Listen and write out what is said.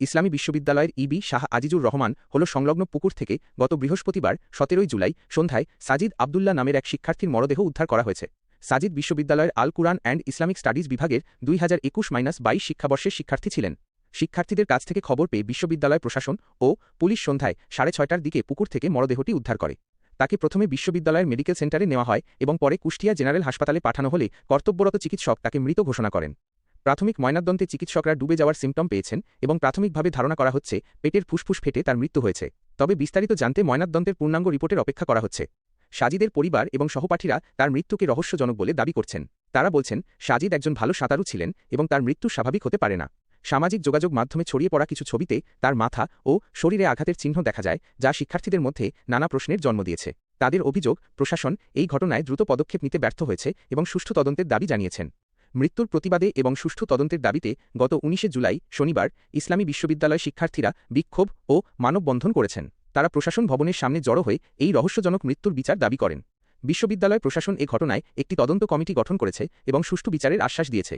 ইসলামী বিশ্ববিদ্যালয়ের ইবি শাহ আজিজুর রহমান হল সংলগ্ন পুকুর থেকে গত বৃহস্পতিবার, সতেরোই জুলাই, সন্ধ্যায় সাজিদ আবদুল্লাহ নামের এক শিক্ষার্থীর মরদেহ উদ্ধার করা হয়েছে। সাজিদ বিশ্ববিদ্যালয়ের আল কুরআন অ্যান্ড ইসলামিক স্টাডিজ বিভাগের দুই হাজার একুশ মাইনাস বাইশ শিক্ষাবর্ষের শিক্ষার্থী ছিলেন। শিক্ষার্থীদের কাছ থেকে খবর পেয়ে বিশ্ববিদ্যালয় প্রশাসন ও পুলিশ সন্ধ্যায় সাড়ে ছয়টার দিকে পুকুর থেকে মরদেহটি উদ্ধার করে। তাকে প্রথমে বিশ্ববিদ্যালয়ের মেডিকেল সেন্টারে নেওয়া হয় এবং পরে কুষ্টিয়া জেনারেল হাসপাতালে পাঠানো হলে কর্তব্যরত চিকিৎসক তাকে মৃত ঘোষণা করেন। প্রাথমিক ময়নাতদন্তে চিকিৎসকরা ডুবে যাওয়ার সিমটম পেয়েছেন এবং প্রাথমিকভাবে ধারণা করা হচ্ছে পেটের ফুসফুস ফেটে তার মৃত্যু হয়েছে। তবে বিস্তারিত জানতে ময়নাতদন্তের পূর্ণাঙ্গ রিপোর্টের অপেক্ষা করা হচ্ছে। সাজিদের পরিবার এবং সহপাঠীরা তার মৃত্যুকে রহস্যজনক বলে দাবি করছেন। তারা বলছেন, সাজিদ একজন ভালো সাঁতারু ছিলেন এবং তার মৃত্যু স্বাভাবিক হতে পারে না। সামাজিক যোগাযোগ মাধ্যমে ছড়িয়ে পড়া কিছু ছবিতে তার মাথা ও শরীরে আঘাতের চিহ্ন দেখা যায়, যা শিক্ষার্থীদের মধ্যে নানা প্রশ্নের জন্ম দিয়েছে। তাদের অভিযোগ, প্রশাসন এই ঘটনায় দ্রুত পদক্ষেপ নিতে ব্যর্থ হয়েছে এবং সুষ্ঠু তদন্তের দাবি জানিয়েছেন। মৃত্যুর প্রতিবাদে এবং সুষ্ঠু তদন্তের দাবিতে গত উনিশে জুলাই, শনিবার, ইসলামী বিশ্ববিদ্যালয় শিক্ষার্থীরা বিক্ষোভ ও মানববন্ধন করেছেন। তারা প্রশাসন ভবনের সামনে জড়ো হয়ে এই রহস্যজনক মৃত্যুর বিচার দাবি করেন। বিশ্ববিদ্যালয় প্রশাসন এ ঘটনায় একটি তদন্ত কমিটি গঠন করেছে এবং সুষ্ঠু বিচারের আশ্বাস দিয়েছে।